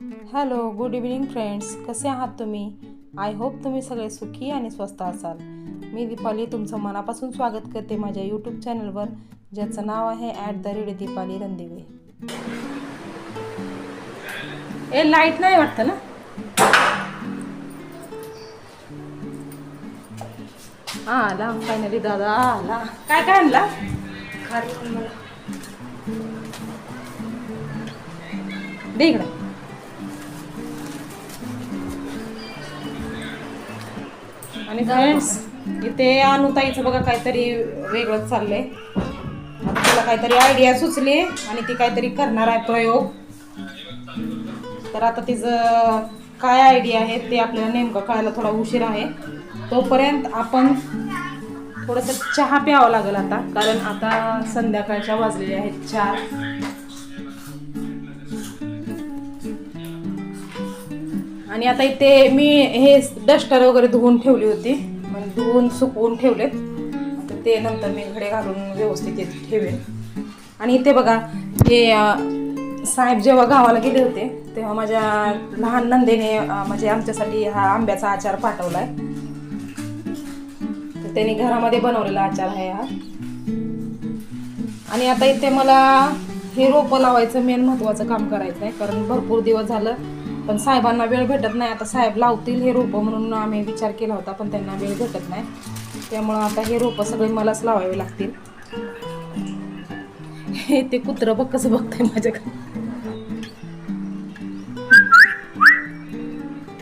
Hello good evening friends कसे आहात तुम्ही? आय होप तुम्ही सगळे सुखी आणि स्वस्त असाल. मी दीपाली तुमचं मनापासून स्वागत करते माझ्या यूट्यूब चॅनलवर ज्याचं नाव आहे at the red Deepali Randive. A light नाही वाटतं ना? आला फायनली दादा आला. काय काय आणला. दे इकडं. आणि फ्रेंड्स इथे अनुताईचं बघा काहीतरी वेगळंच चाललंय. आता तिला काहीतरी आयडिया सुचली आणि ती काहीतरी करणार आहे प्रयोग. तर आता तिचं काय आयडिया आहे ते आपल्याला नेमकं कळायला थोडा उशीर आहे. तोपर्यंत आपण थोडंसं चहा प्यावं लागेल आता कारण आता संध्याकाळच्या वाजलेल्या आहेत चार आणि आता इथे मी हे डस्टर वगैरे धुवून ठेवली होती. म्हणजे धुवून सुकवून ठेवलेत. तर ते नंतर मी घडे घालून व्यवस्थित ठेवेन. आणि इथे बघा हे साहेब जेव्हा गावाला गेले होते तेव्हा माझ्या लहान नंदेने म्हणजे आमच्यासाठी हा आंब्याचा आचार पाठवलाय. तर त्यांनी घरामध्ये बनवलेला आचार आहे हा. आणि आता इथे मला हे रोपं लावायचं मेन महत्वाचं काम करायचं आहे कारण भरपूर दिवस झालं पण साहेबांना वेळ भेटत नाही. आता साहेब लावतील हे रोपं म्हणून आम्ही विचार केला होता पण त्यांना वेळ भेटत नाही. त्यामुळं आता हे रोपं सगळे मलाच लावावे लागतील. हे ते कुत्रं बघ कसं बघतंय माझ्याकडे.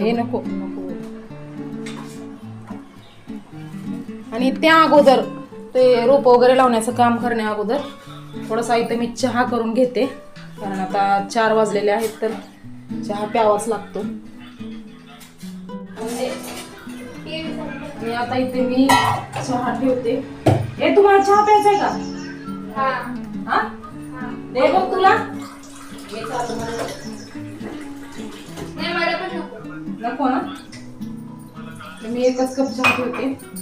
हे नको नको. आणि त्या अगोदर ते रोप वगैरे लावण्याचं काम करण्या अगोदर थोडंसं इथं मी चहा करून घेते. कारण आता चार वाजलेले आहेत तर चहा प्यावाच लागतो. आणि आता इथे मी चहा ठेवते. ए तुम्हाला चहा प्यायचा आहे का? हा. दे बघ तुला. मी. नको ना? मी एकच कप चहा ठेवते.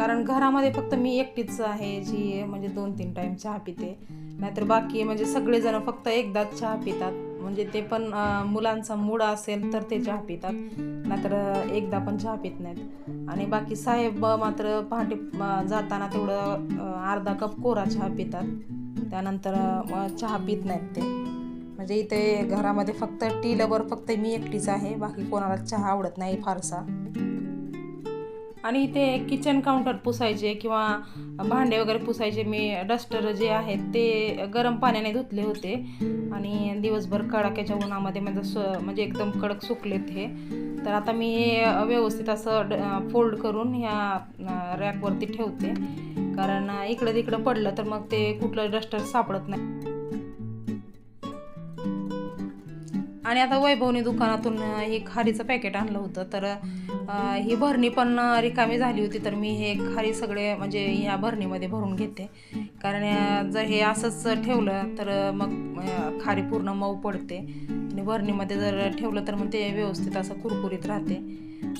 कारण घरामध्ये फक्त मी एकटीच आहे जी म्हणजे दोन तीन टाइम चहा पिते. नाहीतर बाकी म्हणजे सगळेजण फक्त एकदाच चहा पितात. म्हणजे ते पण मुलांचा मूड असेल तर ते चहा पितात. नाहीतर एकदा पण चहा पित नाहीत. आणि बाकी साहेब मात्र पहाटे जाताना तेवढं अर्धा कप कोरा चहा पितात. त्यानंतर चहा पित नाहीत ते. म्हणजे इथे घरामध्ये फक्त टी लवर फक्त मी एकटीच आहे. बाकी कोणाला चहा आवडत नाही फारसा. आणि इथे किचन काउंटर पुसायचे किंवा भांडे वगैरे पुसायचे. मी डस्टर जे आहेत ते गरम पाण्याने धुतले होते. आणि दिवसभर कडाक्याच्या उन्हामध्ये म्हणजे स म्हणजे एकदम कडक सुकलेत हे तर आता मी हे व्यवस्थित असं ड फोल्ड करून ह्या रॅकवरती ठेवते. कारण इकडं तिकडं पडलं तर मग ते कुठलं डस्टर सापडत नाही. आणि आता वैभवनी दुकानातून हे खारीचं पॅकेट आणलं होतं. तर ही भरणी पण रिकामी झाली होती तर मी हे खारी सगळे म्हणजे ह्या भरणीमध्ये भरून घेते. कारण जर हे असंच ठेवलं तर मग खारी पूर्ण मऊ पडते. आणि भरणीमध्ये जर ठेवलं तर मग ते व्यवस्थित असं कुरकुरीत राहते.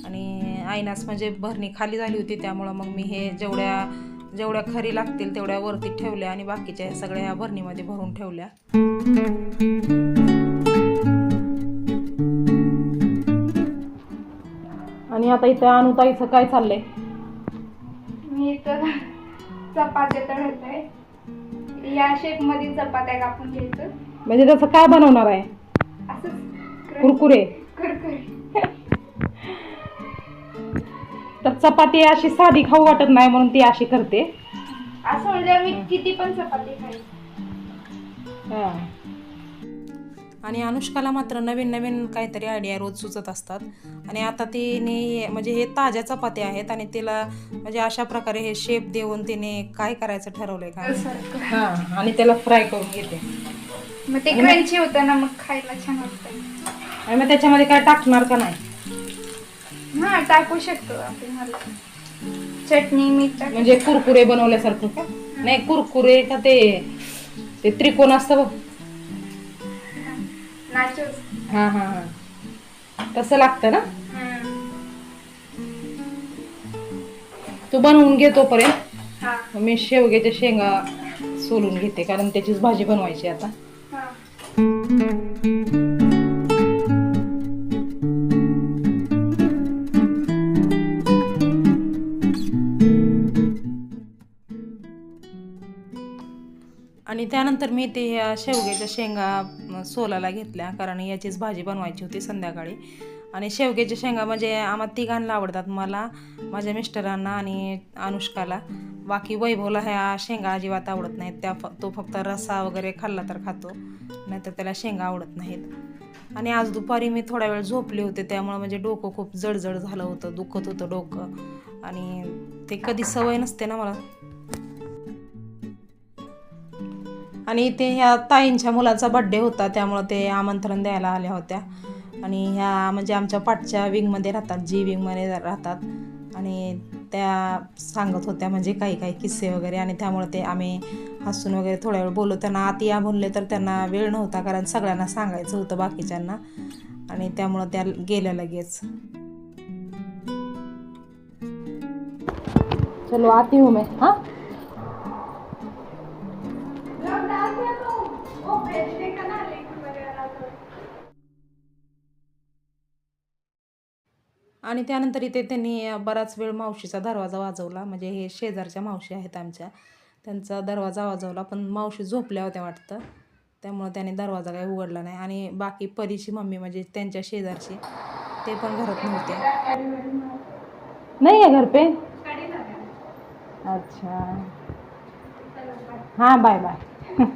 आणि आईनास म्हणजे भरणी खाली झाली होती त्यामुळं मग मी हे जेवढ्या जेवढ्या खरी लागतील तेवढ्या वरती ठेवल्या आणि बाकीच्या सगळ्या ह्या भरणीमध्ये भरून ठेवल्या. आणि आता इथे अनुताईचं काय चाललंय? मी तर चपात्या तळत आहे या शेपमध्ये चपात्या कापून घ्यायचं. म्हणजे त्याचं काय बनवणार आहे? असंच. कुरकुरे. करकरी. तर चपाती अशी साधी खाऊ वाटत नाही म्हणून ती अशी करते. असं म्हणजे मी किती पण चपाती खाईल आणि अनुष्काला मात्र नवीन नवीन काहीतरी आयडिया रोज सुचत असतात. आणि आता तिने म्हणजे हे ताज्या चपात्या आहेत आणि तिला म्हणजे अशा प्रकारे हे शेप देऊन तिने काय करायचं ठरवलंय का? हा आणि त्याला फ्राय करून घेते. मग ते क्रंची होतं ना मग खायला छान वाटतं आणि मग त्याच्यामध्ये काय टाकणार का नाही? हा टाकू शकतो आपण मला चटणी मीठ टाक म्हणजे कुरकुरे बनवल्यासारखं का? नाही कुरकुरे का ते ते त्रिकोण असतं बघ. नाचोस हा हा हा. तसं लागतं ना? तू बनवून घे तोपर्यंत. हा. मग मी शेवग्याच्या शेंगा सोलून घेते कारण त्याचीच भाजी बनवायची आता. हा. आणि त्यानंतर मी ते ह्या शेवग्याच्या शेंगा सोलाला घेतल्या. कारण याचीच भाजी बनवायची होती संध्याकाळी. आणि शेवग्याच्या शेंगा म्हणजे आम्हाला तिघांना आवडतात मला माझ्या मिस्टरांना आणि अनुष्काला. बाकी वैभवला ह्या शेंगा अजिबात आवडत नाहीत. त्या फ तो फक्त रस्सा वगैरे खाल्ला तर खातो नाहीतर त्याला शेंगा आवडत नाहीत. आणि आज दुपारी मी थोडा वेळ झोपले होते त्यामुळं म्हणजे डोकं खूप जडजड झालं होतं दुखत होतं डोकं. आणि ते कधी सवय नसते ना मला. आणि ते ह्या ताईंच्या मुलाचा बड्डे होता त्यामुळं ते आमंत्रण द्यायला आल्या होत्या. आणि ह्या म्हणजे आमच्या पाठच्या विंगमध्ये राहतात जी विंगमध्ये राहतात. आणि त्या सांगत होत्या म्हणजे काही काही किस्से वगैरे आणि त्यामुळे ते आम्ही हसून वगैरे थोड्या वेळ बोललो. त्यांना आत या बोलले तर त्यांना वेळ नव्हता कारण सगळ्यांना सांगायचं होतं बाकीच्यांना. आणि त्यामुळं त्या गेल्या लगेच. चलो आती हूँ मैं हाँ? आणि त्यानंतर इथे त्यांनी बराच वेळ मावशीचा दरवाजा वाजवला. म्हणजे हे शेजारच्या मावशी आहेत आमच्या. त्यांचा दरवाजा वाजवला पण मावशी झोपल्या होत्या वाटतं. त्यामुळं त्याने दरवाजा काही उघडला नाही. आणि बाकी परीची मम्मी म्हणजे त्यांच्या शेजारची ते पण घरात नव्हते. नाही आहे घर पे? अच्छा. हां बाय बाय.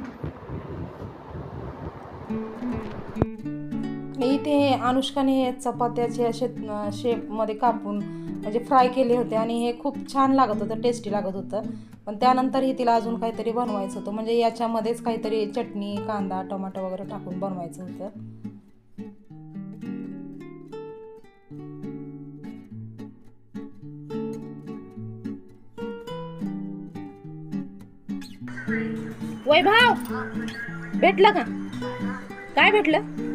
इथे अनुष्काने चपात्याचे असे शेपमध्ये कापून म्हणजे फ्राय केले होते आणि हे खूप छान लागत होतं टेस्टी लागत होतं. पण त्यानंतरही तिला अजून काहीतरी बनवायचं होतं. म्हणजे याच्यामध्येच काहीतरी चटणी कांदा टोमॅटो वगैरे टाकून बनवायचं होतं. वैभव भेटलं का? काय भेटलं?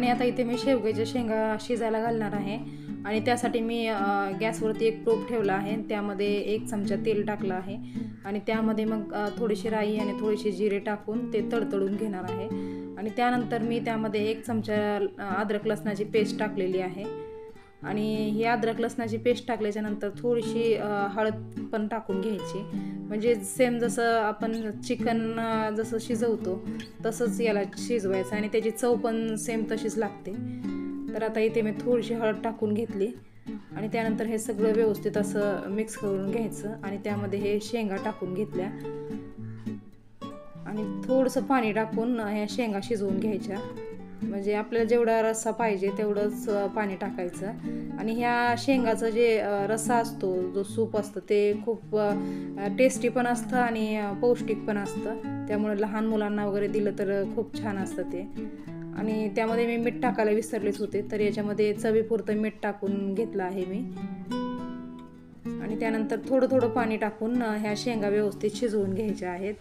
आणि आता इथे मी शेवग्याच्या शेंगा शिजायला घालणार आहे. आणि त्यासाठी मी गॅसवरती एक टोप ठेवला आहे त्यामध्ये एक चमचा तेल टाकलं आहे. आणि त्यामध्ये मग थोडीशी राई आणि थोडीशी जिरे टाकून ते तडतडून घेणार आहे. आणि त्यानंतर मी त्यामध्ये एक चमचा अद्रक लसणाची पेस्ट टाकलेली आहे. आणि ही अद्रक लसणाची पेस्ट टाकल्याच्यानंतर थोडीशी हळद पण टाकून घ्यायची. म्हणजे सेम जसं आपण चिकन जसं शिजवतो तसंच याला शिजवायचं आणि त्याची चव पण सेम तशीच लागते. तर आता इथे मी थोडीशी हळद टाकून घेतली आणि त्यानंतर हे सगळं व्यवस्थित असं मिक्स करून घ्यायचं आणि त्यामध्ये हे शेंगा टाकून घेतल्या. आणि थोडंसं पाणी टाकून ह्या शेंगा शिजवून घ्यायच्या. म्हणजे आपल्याला जेवढा रस्सा पाहिजे तेवढंच पाणी टाकायचं. आणि ह्या शेंगाचं जे रस्सा असतो जो सूप असतं ते खूप टेस्टी पण असतं आणि पौष्टिक पण असतं. त्यामुळे लहान मुलांना वगैरे दिलं तर खूप छान असतं ते. आणि त्यामध्ये मी मीठ टाकायला विसरलेच होते तर याच्यामध्ये चवीपुरतं मीठ टाकून घेतलं आहे मी. आणि त्यानंतर थोडं थोडं पाणी टाकून ह्या शेंगा व्यवस्थित शिजवून घ्यायच्या आहेत.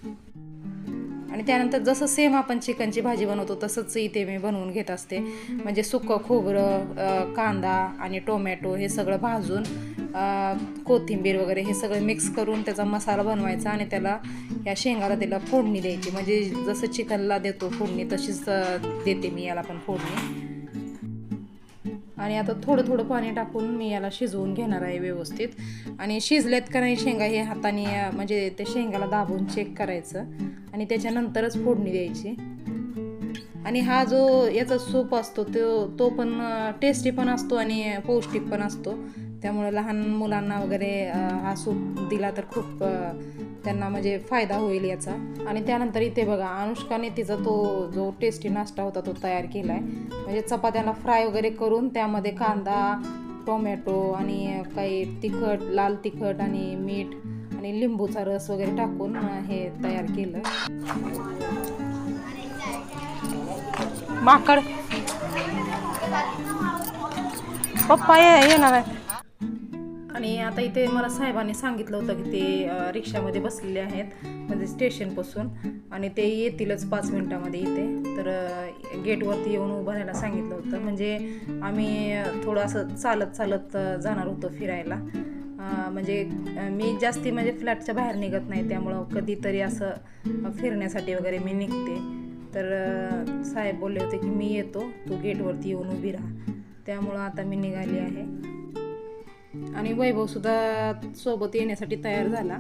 आणि त्यानंतर जसं सेम आपण चिकनची भाजी बनवतो तसंच इथे मी बनवून घेत असते. म्हणजे सुकं खोबरं कांदा आणि टोमॅटो हे सगळं भाजून कोथिंबीर वगैरे हे सगळं मिक्स करून त्याचा मसाला बनवायचा आणि त्याला या शेंगाला त्याला फोडणी द्यायची. म्हणजे जसं चिकनला देतो फोडणी तशीच देते मी याला पण फोडणी. आणि आता थोडं थोडं पाणी टाकून मी याला शिजवून घेणार आहे व्यवस्थित. आणि शिजलेत का नाही शेंगा हे हाताने म्हणजे ते शेंगाला दाबून चेक करायचं. आणि त्याच्यानंतरच फोडणी द्यायची. आणि हा जो याचा सूप असतो तो तो पण टेस्टी पण असतो आणि पौष्टिक पण असतो. त्यामुळे लहान मुलांना वगैरे हा सूप दिला तर खूप त्यांना म्हणजे फायदा होईल याचा. आणि त्यानंतर इथे बघा अनुष्काने तिचा तो जो टेस्टी नाश्ता होता तो तयार केला आहे म्हणजे चपात्याला फ्राय वगैरे करून त्यामध्ये कांदा टोमॅटो आणि काही तिखट लाल तिखट आणि मीठ आणि लिंबूचा रस वगैरे टाकून हे तयार केलं. माकड. पप्पा येणार आहे. आणि आता इथे मला साहेबांनी सांगितलं होतं की ते रिक्षामध्ये बसलेले आहेत म्हणजे स्टेशनपासून. आणि ते येतीलच पाच मिनटामध्ये इथे. तर गेटवरती येऊन उभं राहायला सांगितलं होतं. म्हणजे आम्ही थोडं असं चालत चालत जाणार होतो फिरायला. म्हणजे मी जास्ती म्हणजे फ्लॅटच्या बाहेर निघत नाही. त्यामुळं कधीतरी असं फिरण्यासाठी वगैरे मी निघते. तर साहेब बोलले होते की मी येतो. तू गेटवरती येऊन उभी राहा. त्यामुळं आता मी निघाली आहे. आणि वैभवसुद्धा सोबत येण्यासाठी तयार झाला.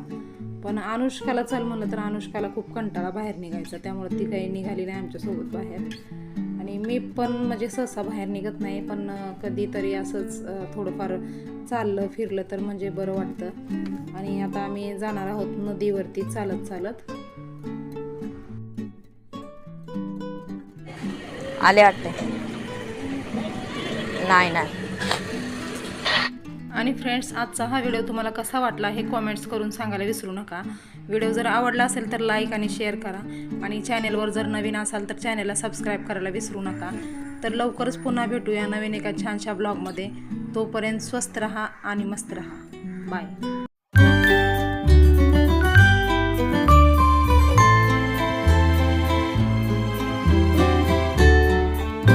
पण अनुष्काला चल म्हणलं तर अनुष्काला खूप कंटाळा बाहेर निघायचा. त्यामुळे ती काही निघाली नाही आमच्यासोबत बाहेर. आणि मी पण म्हणजे सहसा बाहेर निघत नाही पण कधीतरी असंच थोडंफार चाललं फिरलं तर म्हणजे बरं वाटतं. आणि आता आम्ही जाणार आहोत नदीवरती चालत चालत. आले वाटते? नाही नाही. आणि फ्रेंड्स आजचा हा व्हिडिओ तुम्हाला कसा वाटला हे कॉमेंट्स करून सांगायला विसरू नका. व्हिडिओ जर आवडला असेल तर लाईक आणि शेअर करा. आणि चॅनेलवर जर नवीन असाल तर चॅनेलला सबस्क्राईब करायला विसरू नका. तर लवकरच पुन्हा भेटूया नवीन एका छानशा ब्लॉगमध्ये तोपर्यंत स्वस्त रहा आणि मस्त रहा. बाय